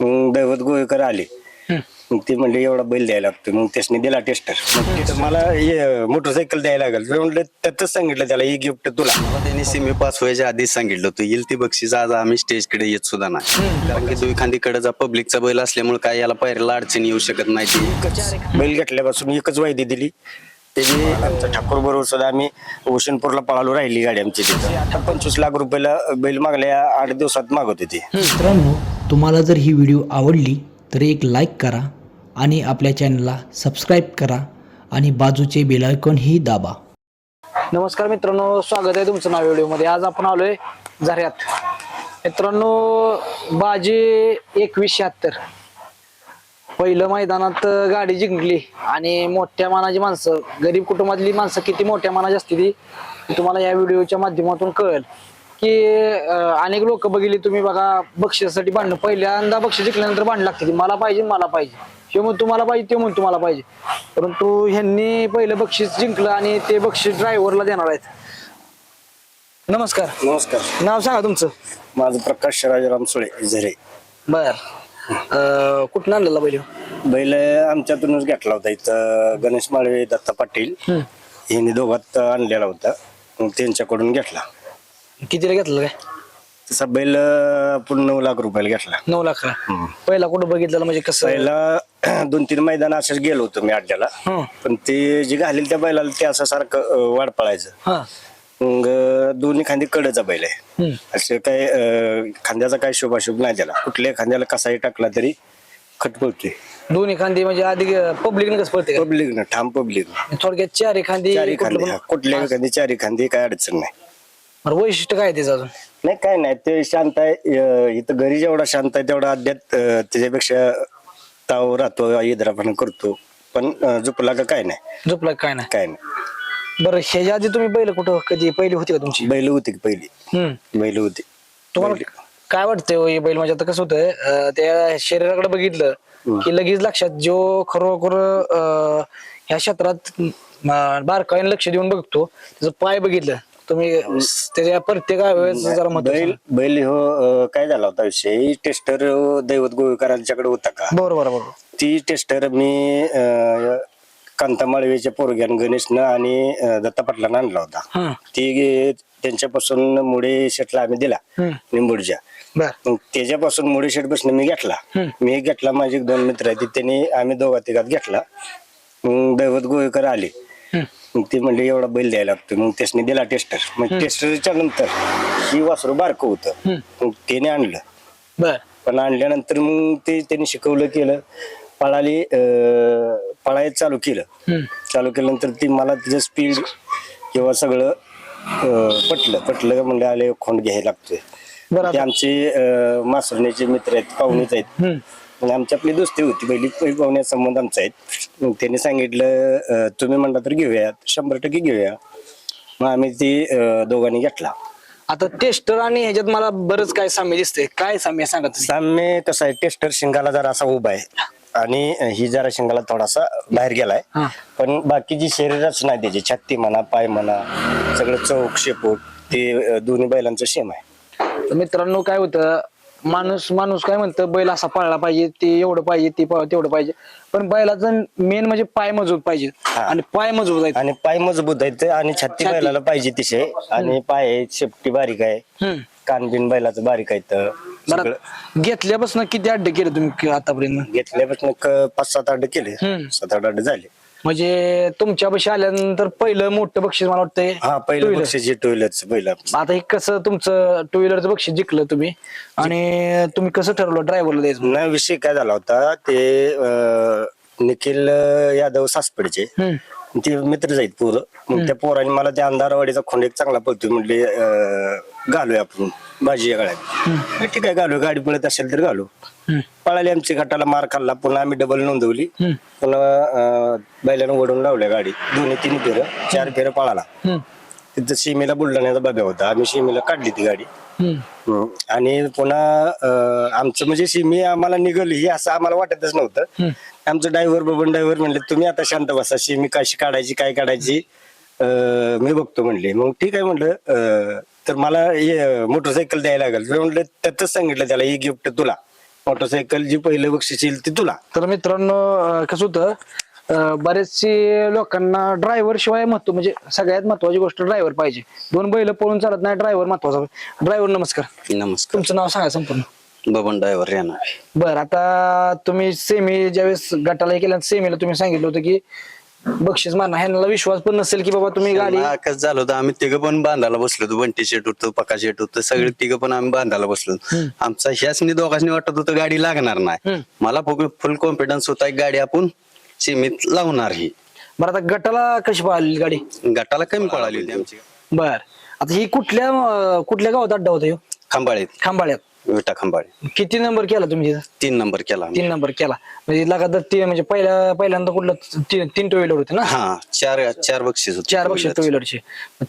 मग दैवत गोवेकर आले. मग ते म्हणले एवढा बैल द्यायला लागतो मग त्याने दिला टेस्टर मग तिथं मला हे मोटरसायकल द्यायला लागेल. मी म्हणलं त्यातच सांगितलं त्याला ही गिफ्ट तुला. मला त्यांनी सेमी पास व्हायच्या आधीच सांगितलं होतं. येईल ती बक्षीस आज आम्ही स्टेजकडे येत सुद्धा नाही. कारण की दुई खांदी कडेचा पब्लिकचा बैल असल्यामुळे काय याला पायऱ्याला अडचणी येऊ शकत नाही ती. बैल घेतल्यापासून एकच वायदी दिली. त्याची आमच्या ठाकूर बरोबर सुद्धा आम्ही ओशनपूरला पळालो राहिली गाडी आमची तिथं. आता पंचवीस लाख रुपयाला बैल मागल्या आठ दिवसात होती. मित्रांनो तुम्हाला जर ही व्हिडिओ आवडली तर एक लाईक करा आणि आपल्या चॅनलला सबस्क्राईब करा आणि बाजूचे बेलायकॉनही दाबा. नमस्कार मित्रांनो स्वागत आहे तुमचं नाव व्हिडिओमध्ये आज आपण आलोय झऱ्यात. मित्रांनो बाजी एकवीस शहात्तर. पहिलं मैदानात गाडी जिंकली आणि मोठ्या मानाची माणसं गरीब कुटुंबातली माणसं किती मोठ्या मानाची असते ती ती तुम्हाला या व्हिडिओच्या माध्यमातून कळेल. की अं, अनेक लोक बघितली तुम्ही बघा बक्षिसासाठी भांडणं. पहिल्यांदा बक्षीस जिंकल्यानंतर भांडण लागते ती. मला पाहिजे मला पाहिजे. हे म्हणून तुम्हाला पाहिजे ते म्हणून तुम्हाला पाहिजे. परंतु ह्यांनी पहिलं बक्षीस जिंकलं आणि ते बक्षीस ड्रायव्हरला देणार आहेत. नमस्कार. नमस्कार. नाव सांगा तुमचं. माझं प्रकाश राजाराम सुळे झरे. बर. कुठून आणलेला बैल? बैल आमच्यातूनच घेतला होता इथं गणेश माळवे दत्ता पाटील. यांनी दोघात आणलेला होता. मग त्यांच्याकडून घेतला. कितीला घेतलं काय तसा बैल आपण नऊ लाख रुपयाला घेतला. नऊ लाख पहिला कुठं बघितलेलं म्हणजे कसं? पहिला दोन तीन मैदान असंच गेलो होतो मी अड्ड्याला हं. पण ते जे घालेल त्या बैलाला ते असं सारखं अं, वाढ पळायचं. हा. मग अं, दोन्ही खांदी कडचा बैल आहे. हम्म. असं काय अं, खांद्याचा काय शुभाशुभ नाही त्याला. कुठल्या खांद्याला कसाही टाकला तरी खटपळतोय दोन्ही खांदी म्हणजे आधी पब्लिक कसं पडते का? पब्लिक ना ठाम पब्लिक थोडक्यात चारी खांदी चारी खांदी पण- हा, कुठल्या खांदी चारी खांदी काय अडचण नाही. बरं, वैशिष्ट्य काय आहे त्याचं अजून? नाही काय नाही ते शांत आहे. अं, इथं घरी जेवढा शांत आहे तेवढा अध्यात अं, त्याच्यापेक्षा ताव राहतो इद्रापणा करतो. पण अं, झोपला का काय नाही? झोपला काय नाही? काय नाही. बरं ह्याच्या आधी तुम्ही बैल कुठं कधी पहिली होती का तुमची? बैल होती की पहिली? हम्म. बैल होती. तुम्हाला काय वाटतंय हो हे बैल? म्हणजे आता कसं होतंय अं, त्या शरीराकडे बघितलं की लगेच लक्षात जो खरोखर अं, ह्या क्षेत्रात अं, बारकाईने लक्ष देऊन बघतो त्याचं पाय बघितलं. तुम्ही त्याच्या प्रत्येक वेळेस जरा महत्त्व बैल बैल हो अं, काय झाला होता विषय? टेस्टर दैवत गोवेकरांच्याकडे होता का? बरोबर बरोबर. ती टेस्टर मी अं, कांता माळवेच्या पोरग्यान गणेशनं आणि अं, दत्ता पाटलानं आणला होता. हं. ती गे- त्यांच्यापासून मुळे शेटला आम्ही दिला हं. निंबूडच्या. बर. मग त्याच्यापासून मुळे शेट बसणं मी घेतला. मी घेतला माझे एक दोन मित्र आहेत त्यांनी आम्ही दोघा तिघात घेतला. मग दैवत गोवेकर आले. मग ते म्हणले एवढा बैल द्यायला लागतो मग त्याने दिला टेस्टर मग टेस्टरच्या नंतर ही वासरू बारकं होतं. मग त्याने आणलं. बर. पण आणल्यानंतर मग ते त्यांनी शिकवलं केलं. पळाली अं, पळायला चालू केलं. चालू केल्यानंतर ती मला तिचं स्पीड किंवा सगळं अं, पटलं. पटलं का म्हणलं आले खोंड घ्यायला लागतोय. बरं ते आमचे अं, मासुरण्याचे मित्र आहेत पाहुणेच आहेत. मग आमची आपली दोस्ती होती पहिली पहिली पाहुण्या संबंध आमचा आहेत मग त्यांनी सांगितलं तुम्ही म्हणला तर घेऊया शंभर टक्के घेऊया. मग आम्ही ती दोघांनी घेतला. आता टेस्टर आणि ह्याच्यात मला बरंच काय साम्य दिसतंय. काय साम्य सांगा तुम्ही? साम्य कसं आहे टेस्टर शिंगाला जरा असा उभा आहे. आणि ही जरा शिंगाला थोडासा बाहेर गेलाय. पण बाकीची शरीरच नाही त्याची छाती म्हणा पाय म्हणा सगळं चौक शेपूट ते दोन्ही बैलांचं सेम आहे. तर मित्रांनो काय होतं माणूस माणूस काय म्हणतं बैल असा पाळला पाहिजे ते एवढं पाहिजे ते तेवढं पाहिजे. पण बैलाचं मेन म्हणजे पाय मजबूत पाहिजे. आणि पाय मजबूत आहेत. आणि पाय मजबूत आहेत आणि छाती छाती. बैलाला पाहिजे तिशे. आणि पाय आहे शेपटी बारीक आहे. हम्म. कानबिन बैलाचं बारीक आहे तर. बरं. सगळं. घेतल्यापासून किती अड्डे केले तुम्ही आतापर्यंत? घेतल्यापासून क- पाच सात आठ केले. हम्म. सात आठ आठ झाले. म्हणजे तुमच्या पैसे आल्यानंतर पहिलं मोठं बक्षीस मला वाटतंय हा पहिलं two-wheeler. बक्षीस टू व्हीलरच पहिलं. आता हे कसं तुमचं टू व्हीलरचं बक्षीस जिंकलं तुम्ही? आणि तुम्ही कसं ठरवलं ड्रायव्हरला द्यायचं नाही विषय काय झाला होता ते अं, निखिल अं, यादव सासपडचे. हम्म. ते मित्र जाईत पोरं. मग त्या पोरांनी मला त्या अंधारवाडीचा खोंड एक चांगला पळतोय म्हणले अं, घालूया आपण भाजी या गळ्यात. ठीक आहे घालू गाडी पळत असेल तर घालू. पळाली आमची गटाला मार खाल्ला. पुन्हा आम्ही डबल नोंदवली. पुन्हा अं, बैलानं वडून लावल्या गाडी. दोन्ही तीन फेरं चार फेरं पळाला. तिथं सीमेला बुलढाण्याचा बाब्या होता. आम्ही सीमेला काढली ती गाडी. हम्म. आणि पुन्हा अं, आमचं म्हणजे सिमी आम्हाला निघाली ही असं आम्हाला वाटतच नव्हतं. आमचं ड्रायव्हर बबन ड्रायव्हर म्हणले तुम्ही आता शांत बसा. सिमी कशी काढायची काय काढायची? अं, मी बघतो म्हणले. मग ठीक आहे म्हणलं अं, तर मला मोटरसायकल द्यायला लागेल. मी म्हणलं त्यातच सांगितलं त्याला ही गिफ्ट तुला. मोटरसायकल जी पहिलं बक्षीस येईल ती तुला. तर मित्रांनो अं, कसं होतं अं, बरेचसे लोकांना ड्रायव्हर शिवाय महत्त्व म्हणजे सगळ्यात महत्वाची गोष्ट ड्रायव्हर पाहिजे. दोन बैल पळून चालत नाही ड्रायव्हर महत्त्वाचा. ड्रायव्हर नमस्कार. नमस्कार. तुमचं नाव सांगा संपूर्ण. बबन ड्रायव्हर येणार. बर आता तुम्ही सेमी ज्यावेळेस गटाला हे केलं सेमीला तुम्ही सांगितलं होतं की बक्षीस मारणार ह्यांना विश्वास पण नसेल की बाबा तुम्ही गाडी कसं झालं होतं आम्ही तिघं पण बांधायला बसलो होतो बंटी शेट होतं पका शेट होतं सगळे तिघं पण आम्ही बांधायला बसलो होतो. आमचा ह्याच दोघांनी वाटत होतं गाडी लागणार नाही. मला फुल कॉन्फिडन्स होता गाडी आपण सीमित लावणार ही. बरं आता गटाला कशी पाहिली गाडी? गटाला कमी पळाली होती आमची. बर. आता ही कुठल्या अं, कुठल्या गावात अड्डा होता ह्यो? खांबाळीत. खांबाळ्यात विटा खांबाळी. किती नंबर केला तुम्ही तिथं? तीन नंबर केला आम्ही. तीन नंबर केला. म्हणजे लगातार तीन म्हणजे पहिल्या पहिल्यांदा कुठलं तीन तीन टू व्हीलर होते ना? हा चार चार बक्षीस होते चार बक्षीस टू व्हीलरचे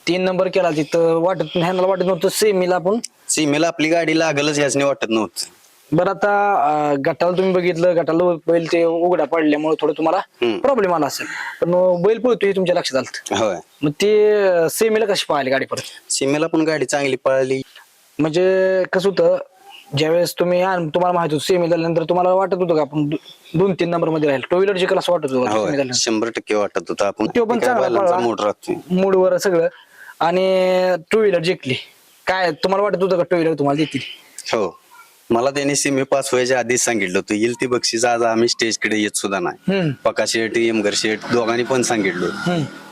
तीन नंबर केला तिथं वाटत ह्यांना वाटत नव्हतं सेमीला आपण? सीमेला आपली गाडी लागलच ह्याच वाटत नव्हतं. बरं आता अं, गटाला तुम्ही बघितलं गटाला बैल ते उघडा पडल्यामुळे थोडं तुम्हाला हम्म. प्रॉब्लेम आला असेल. पण बैल पळतो हे तुमच्या लक्षात आलं होय. मग ते सेमीला कशी पाहिली गाडी परत? सीमेला पण गाडी चांगली पळाली. म्हणजे कसं होतं ज्यावेळेस तुम्ही आण- तुम्हाला माहीत होतं सेमी झाल्यानंतर तुम्हाला वाटत होतं का आपण दो- दोन तीन नंबरमध्ये राहील? टू व्हीलर जिकल असं वाटत होतं होय सेमी झाल्यानंतर. शंभर टक्के वाटत होतं. आपण तो पण चांगला बैलांचा पळाला. मूड राहतोय मूडवर सगळं. आणि टू व्हीलर जिंकली. काय तुम्हाला वाटत होतं का टू व्हीलर तुम्हाला देतील? हो. मला त्यांनी सीमे पास व्हायच्या आधीच सांगितलं होतं. येईल ती बक्षीस आज आम्ही स्टेजकडे येत सुद्धा नाही. पका शेठ एमगर शेठ दोघांनी पण सांगितलं.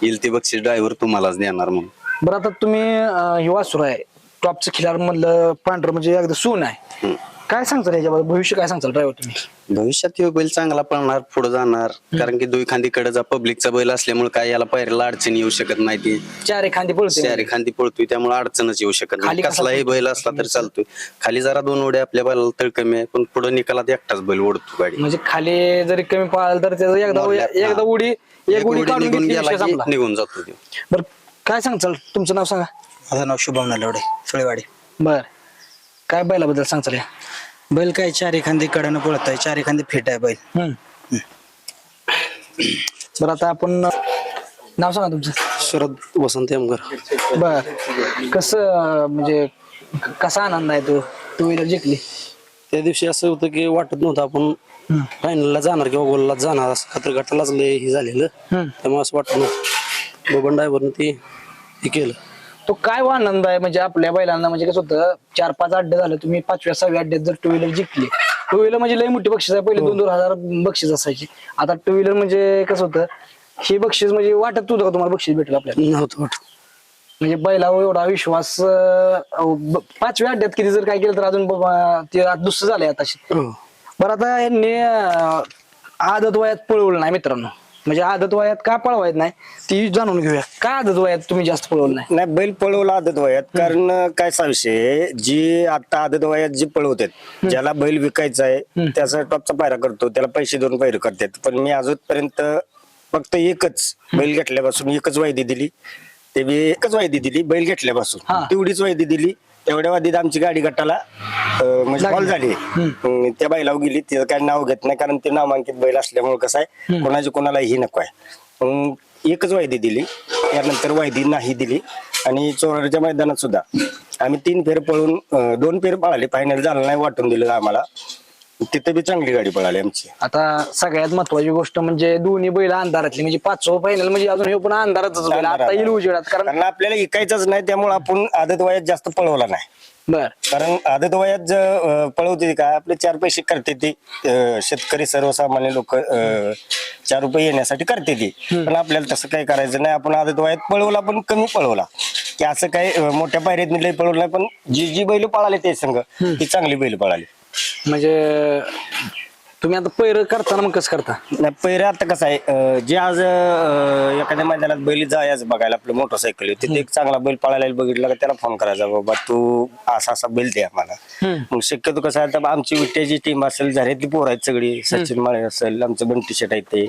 येईल ती बक्षीस ड्रायव्हर तुम्हालाच देणार म्हणून. बरं आता तुम्ही अं, हे वासुर आहे टॉपचं खिलार म्हणलं पांढरं म्हणजे एकदा सून आहे. काय सांगताल याच्याबद्दल? भविष्य काय सांगताल ड्रायव्हर तुम्ही? भविष्यात ह्यो बैल चांगला पळणार पुढे जाणार. कारण की दुई खांदी कडेचा पब्लिकचा बैल असल्यामुळे काय याला पायऱ्याला अडचण येऊ शकत नाही ती. चार एखादी पळते चारी खांदी पळतोय त्यामुळे अडचणच येऊ शकत नाही. खाली कसा कसलाही बैल असला तरी चालतोय. खाली जरा दोन उड्या आपल्या बैलाला तळ कमी आहे पण पुढे निकालात एकटाच बैल ओढतो गाडी. म्हणजे खाली जरी कमी पळाल तर त्याचं एकदा हा. एकदा उडी एक एक उडी उडी काढून निघून घेतली, गेला विषय की संपला. निघून जातो तो. बरं काय सांगचाल तुमचं नाव सांगा. माझं नाव शुभम नलवडे सुळेवाडी. बर. काय बैलाबद्दल सांगचाल या? बैल काय चार एखादी कडनं पळत आहे चार एखादी फिट आहे बैल. हम्म. बरं आता आपण नाव सांगा तुमचं. शरद वसंत यमगर बर. कसं म्हणजे कसा आनंद आहे तो? टू व्हीलर जिंकली. त्या दिवशी असं होतं की वाटत नव्हतं आपण फायनलला जाणार किंवा गोलला जाणार असं खातर गटालाच लय हे झालेलं. हम्म. त्यामुळे असं वाटत नव्हतं. बबन ड्रायव्हरनं ते हे केलं. तो काय वा आनंद आहे? म्हणजे आपल्या बैलांना म्हणजे कसं होतं चार पाच अड्डे झाले तुम्ही पाचव्या सहाव्या अड्ड्यात जर टू व्हीलर जिंकली टू व्हीलर म्हणजे लई मोठी बक्षीस आहे. पहिले दोन दोन हजार बक्षीस असायची. आता टू व्हीलर म्हणजे कसं होतं हे बक्षीस म्हणजे वाटत होतं का तुम्हाला बक्षीस भेटेल आपल्याला? नव्हतं वाटत. म्हणजे बैलावर एवढा विश्वास अं, ब- पाचव्या अड्ड्यात किती जर काय केलं तर अजून बाबा ते आता दुसरं झालंय आताशी हो. बरं आता यांनी अं, आदत वयात पळवलं नाही मित्रांनो. म्हणजे आदत वयात का पळवायत नाही ती जाणून घेऊया. का आदत वयात तुम्ही जास्त पळवलं नाही? नाही बैल पळवला आदत वयात. कारण काय सा विषय जी आता आदत वयात जी पळवतात ज्याला बैल विकायचा आहे त्याचा टॉपचा पायरा करतो त्याला पैसे देऊन पायरा करतात. पण मी अजूनपर्यंत फक्त एकच बैल घेतल्यापासून एकच वायदी दिली. ते बी एकच वायदी दिली बैल घेतल्यापासून. तेवढीच वायदी दिली. तेवढ्या वादीत आमची गाडी गटाला अं, म्हणजे कॉल झाली. अं, त्या बैलावर गेली. तिचं काय नाव घेत नाही कारण ते नामांकित बैल असल्यामुळे कसं आहे कोणाची कोणाला ही नको आहे. मग एकच वायदी दिली. त्यानंतर वायदी नाही दिली. आणि चोराच्या मैदानात सुद्धा. आम्ही तीन फेर पळून अं, दोन फेर पळाले. फायनल झालं नाही वाटून दिलं आम्हाला. तिथे बी चांगली गाडी पळाली आमची. आता सगळ्यात महत्वाची गोष्ट म्हणजे दोन्ही बैल अंधारातली म्हणजे पाचवं फायनल म्हणजे अजून हे पण अंधारातच बैल आता येईल उजेडात कारण कारण आपल्याला इकायचंच नाही त्यामुळे आपण आदत वयात जास्त पळवला नाही. बर. कारण आदत वयात ज- अं, पळवते काय आपले चार पैसे करते ती अं, शेतकरी सर्वसामान्य लोक चार रुपये येण्यासाठी करते ती. पण आपल्याला तसं काही करायचं नाही आपण आदत वयात पळवला पण कमी पळवला. की असं काही अं, मोठ्या पायऱ्यात लई पळवलं नाही पण जी जी बैल पळाली ते संघ ती चांगली बैल पळाली. म्हणजे तुम्ही आता पैर करताना मग कसं करता? नाही पहिलं आता कसं आहे अं, जे आज अं, एखाद्या मैदानात बैल जायचं बघायला आपलं मोटरसायकल तिथे एक चांगला बैल पळायला बघितला का त्याला फोन करायचा बाबा तू असा असा बैल दे आम्हाला. मग शक्यतो कसं आहे आता आमची विट्याची टीम असेल झऱ्यातली पोरं आहेत सगळी सचिन माळे असेल आमचं बंटी शेट आहे ते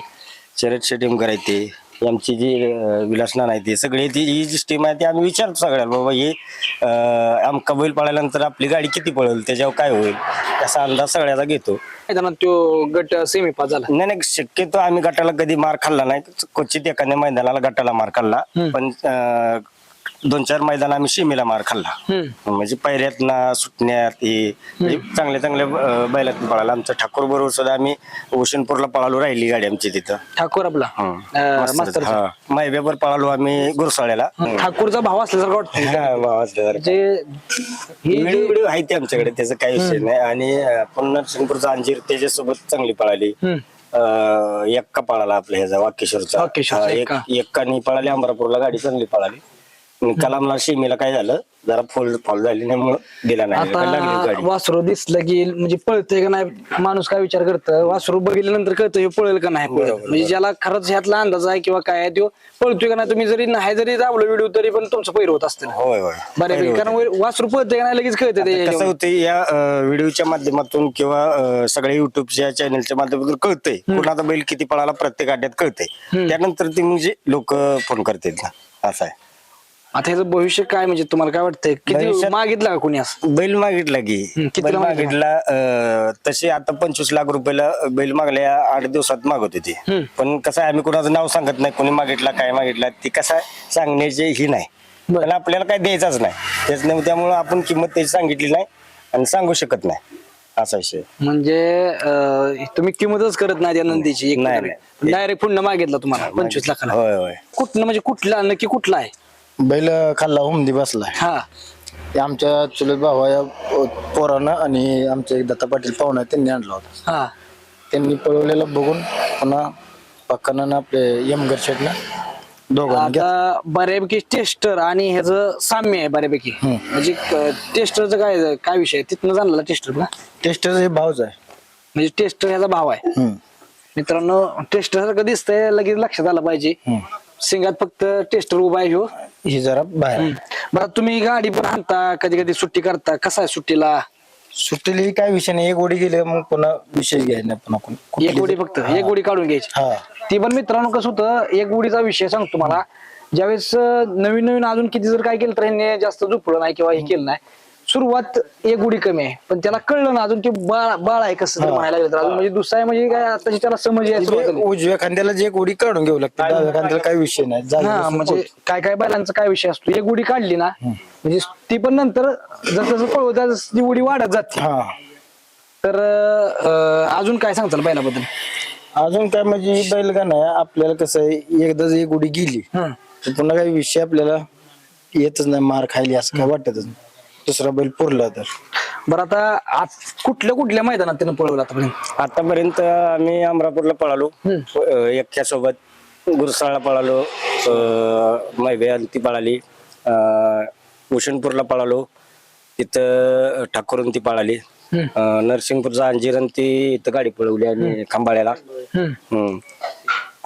शरद आहे ते ही आमची जी अं, विलास नाना आहे ते सगळे ती ही जी टीम आहे ती आम्ही विचारतो सगळ्याला बाबा हे अं, आमका बैल पळाल्यानंतर आपली गाडी किती पळेल त्याच्यावर काय होईल याचा अंदाज सगळ्याचा घेतो. मैदानात तो गट सेमी पास झाला. नाही नाही शक्यतो आम्ही गटाला कधी मार खाल्ला नाही. क्वचित एखाद्या मैदानाला गटाला मार खाल्ला. पण अं, दोन चार मैदान आम्ही शिमेला मार खाल्ला. म्हणजे पहिल्यात ना सुटण्यात हे म्हणजे चांगल्या चांगल्या अं, बैलात पळाला. आमचा ठाकूर बरोबर सुद्धा आम्ही ओशनपूरला पळालो राहिली गाडी आमची तिथं. ठाकूर आपला. अं, मस्त. मास्तरचा. मायब्यावर पळालो आम्ही गुरसाळ्याला. ठाकूरचा भाव असल्यासारखं वाटतं हा, भावाचं जरा. म्हणजे ही व्हिडिओ जी- व्हिडिओ आहे ते आमच्याकडे त्याचा काही विषय नाही. आणि अं, पुन्हा नरसिंहपूरचा अंजीर त्याच्यासोबत चांगली पळाली. अं, एक्का पळाला आपल्या ह्याचा वाकेश्वरचा. वाकेश्वरचा हा, एक एक्का. एक्कानी पळाली अमरापूरला गाडी चांगली पळाली. कलामला शिमेला काय झालं? जरा फुल फॉल झाली नाही म्हणून दिला नाही. लागली आता गाडी. वासरू दिसलं की म्हणजे पळतंय का नाही माणूस काय विचार करत? वासरू बघितल्यानंतर कळतं हे पळेल का नाही पळेल. म्हणजे ज्याला खरंच ह्यातला अंदाज आहे किंवा काय आहे तो पळतोय का नाही तुम्ही जरी नाही जरी दाबलं व्हिडिओ तरी पण तुमचं पैर होत असतं. होय होय. बऱ्यापैकी कारण वासरू पळतंय का नाही लगेच कळतं ते कसं ह्याच्यावर. होते या व्हिडिओच्या माध्यमातून किंवा अं, सगळ्या युट्यूबच्या चॅनलच्या माध्यमातून कळतंय. कोणाचा बैल किती पळाला प्रत्येक अड्ड्यात कळतंय. त्यानंतर ते म्हणजे लोक फोन करतात ना. असं आहे. आता ह्याचं भविष्य काय म्हणजे तुम्हाला काय वाटतंय? किती भविष्यात- मागितलं का कोणी असं? बैल मागितला की. कितीला बैल मागितला? मागितला अं, तसे आता पंचवीस लाख रुपयाला बैल मागल्या आठ दिवसात मागत होते. पण कसं आहे आम्ही कोणाचं नाव सांगत नाही कोणी मागितला काय मागितला ती कसं आहे सांगण्याची ही नाही. बरं. पण आपल्याला काय द्यायचाच नाही. तेच नाही त्यामुळे आपण किंमत त्याची सांगितली नाही आणि सांगू शकत नाही. असा विषय. म्हणजे अं, तुम्ही किंमतच करत नाही त्या नंदीची नाही, नाही. डायरेक्ट पुन्हा मागितला तुम्हाला पंचवीस लाखाला. होय होय. कुठलं म्हणजे कुठला नक्की कुठला आहे? बैल खाल्ला हुमदी बसलाय. हा. ते आमच्या चुलत भावा पोरानं आणि आमचे दत्ता पाटील पाहुणा त्यांनी आणला होता. हा. त्यांनी पळवलेलं बघून पुन्हा पक्कानं आपले यमगर शेटनं दोघांनी घेतलं. आता बऱ्यापैकी टेस्टर आणि ह्याचं साम्य आहे बऱ्यापैकी. म्हणजे टेस्टरचं काय काय विषय आहे? तिथनं जाणला टेस्टर ना टेस्टर हे भावच आहे. म्हणजे टेस्टर ह्याचा भाव आहे. हम्म. मित्रांनो टेस्टर सारखं दिसतंय लगेच लक्षात आलं पाहिजे. सिंगात फक्त टेस्टर उभा आहे ह्यो ही जरा बाहेर आहे. बरं तुम्ही गाडी पण आणता कधी कधी सुट्टी करता कसा आहे सुट्टीला? सुट्टीला ही काय विषय नाही एक ओढी गेली मग पुन्हा विषय घ्यायचा नाही पुन्हा कोण- एक उडी फक्त एक उडी काढून घ्यायची. हा. ती पण मित्रांनो कसं होतं एक उडीचा विषय सांगतो मला ज्यावेळेस अं, नवीन नवीन अजून किती जर काय केलं तर ह्यांनी जास्त झोपलं नाही किंवा हे केलं नाही. सुरुवात एक उडी कमी आहे. पण त्याला कळलं ना अजून ते बाळ बाळ आहे कसं म्हणायला गेलं तर अजून म्हणजे दुसरा आहे म्हणजे काय आता त्याला समज म्हणजे. उजव्या खांद्याला जे एक उडी काढून घेऊ लागते. डाव्या खांद्याला काही विषय नाही. हा म्हणजे काय काय बैलांचा काय विषय असतो? एक उडी काढली ना म्हणजे ती पण नंतर जसं जसं पळवत ती उडी वाढत जाते. हा. तर अं, अजून काय सांगताल बैलाबद्दल? अजून काय म्हणजे ही बैलगाणं आहे. आपल्याला कसं आहे एकदा जर एक उडी गेली. तर पुन्हा काही विषय आपल्याला येतच नाही मार खायली असं काय वाटतच नाही. दुसरा बैल पुरला तर. बरं आता आत- कुठल्या कुठल्या मैदानात त्यानं पळवलं आतापर्यंत? आतापर्यंत आम्ही अमरापूरला पळालो. एक्क्या सोबत गुरसाळला पळालो. मैबे ती पळाली. भूषणपूरला पळालो. तिथं ठाकूरून ती पळाली नरसिंगपूरचा अंजीर आणि ती इथं गाडी पळवली आणि खांबाळ्याला. हम्म.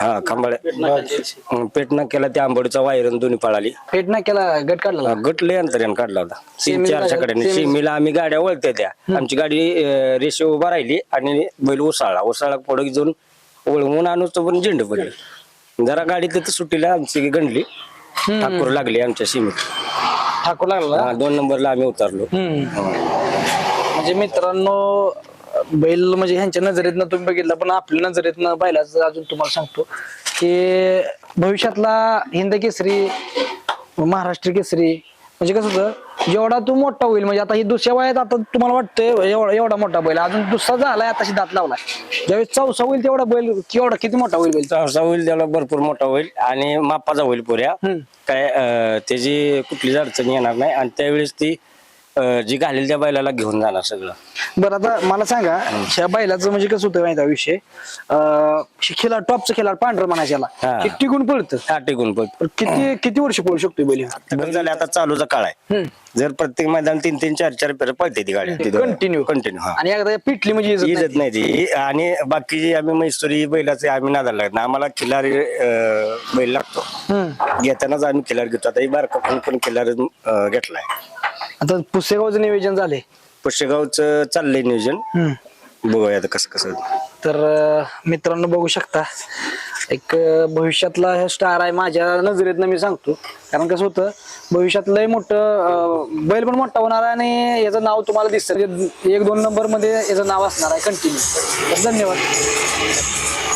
हा खांबाळ्या. पेटना केला त्या आंबोडीचा वायरन दोन्ही पळाली. पेट नाही केला गट काढला गट लय अंतर्यान काढला होता. तीन कडेने सेमी- सेमीला आम्ही गाड्या वळते त्या. आमची गाडी अं, रेषे उभा राहिली आणि बैल उसाळला उसाळा पुढे जाऊन वळवून आणून तो पण झेंडू पडली. जरा गाडी तिथं सुट्टीला आमची गणली ठाकूर लागली आमच्या सीमेत. ठाकूर लागला? हा, दोन नंबरला आम्ही उतरलो. म्हणजे मित्रांनो बैल म्हणजे ह्यांच्या नजरेतनं तुम्ही बघितलं पण आपल्या नजरेतनं बैलाचं अजून तुम्हाला सांगतो की भविष्यातला हिंद केसरी महाराष्ट्र केसरी म्हणजे कसं होतं जेवढा तू मोठा होईल म्हणजे आता ही दुसऱ्या वयात आता तुम्हाला वाटतंय एवढा एवढा मोठा बैल अजून दुसरा झालाय आताशी दात लावलाय. ज्यावेळेस चौसा होईल तेवढा बैल केवढा किती मोठा होईल बैल? चौसा होईल त्याला भरपूर मोठा होईल आणि मापाचा होईल पुऱ्या. काय अं, त्याची कुठलीच अडचण येणार नाही आणि त्यावेळेस ती अं, जी घालेल त्या बैलाला घेऊन जाणार सगळं. बरं आता मला सांगा ह्या बैलाचं म्हणजे कसं होतं माहिती आहे विषय? अं, खेळा टॉपचं खेळा पांढरं म्हणायचं याला. हा. हे टिकून पळतं. हा टिकून पण पण किती किती वर्ष पळू शकतो बैल हा? झाले आता चालूचा काळ आहे. जर प्रत्येक मैदान तीन तीन चार चार फेर पळते ती गाडी. Continue. कंटिन्यू हा. आणि एकदा पिटली म्हणजे इज्जत नाही. इजत नाही. ती. आणि बाकी आम्ही मैसुरी बैलाचे आम्ही नादाला लागत. नाही. आम्हाला खिलारी अं, बैल लागतो. घेतानाच आम्ही खिलार घेतो. आता ही बारका पण पण खिलार अं, घेतलाय. आता पुसेगावचं नियोजन झाले पुष्यगावचं चाललंय नियोजन. बघूया आता कसं कसं तर अं, मित्रांनो बघू शकता. एक अं, भविष्यातला हे स्टार आहे माझ्या नजरेतनं मी सांगतो. कारण कसं होतं भविष्यात लय मोठं अं, बैल पण मोठा होणार आहे आणि याचं नाव तुम्हाला दिसतं. एक दोन नंबरमध्ये याचं नाव असणार आहे कंटिन्यू धन्यवाद.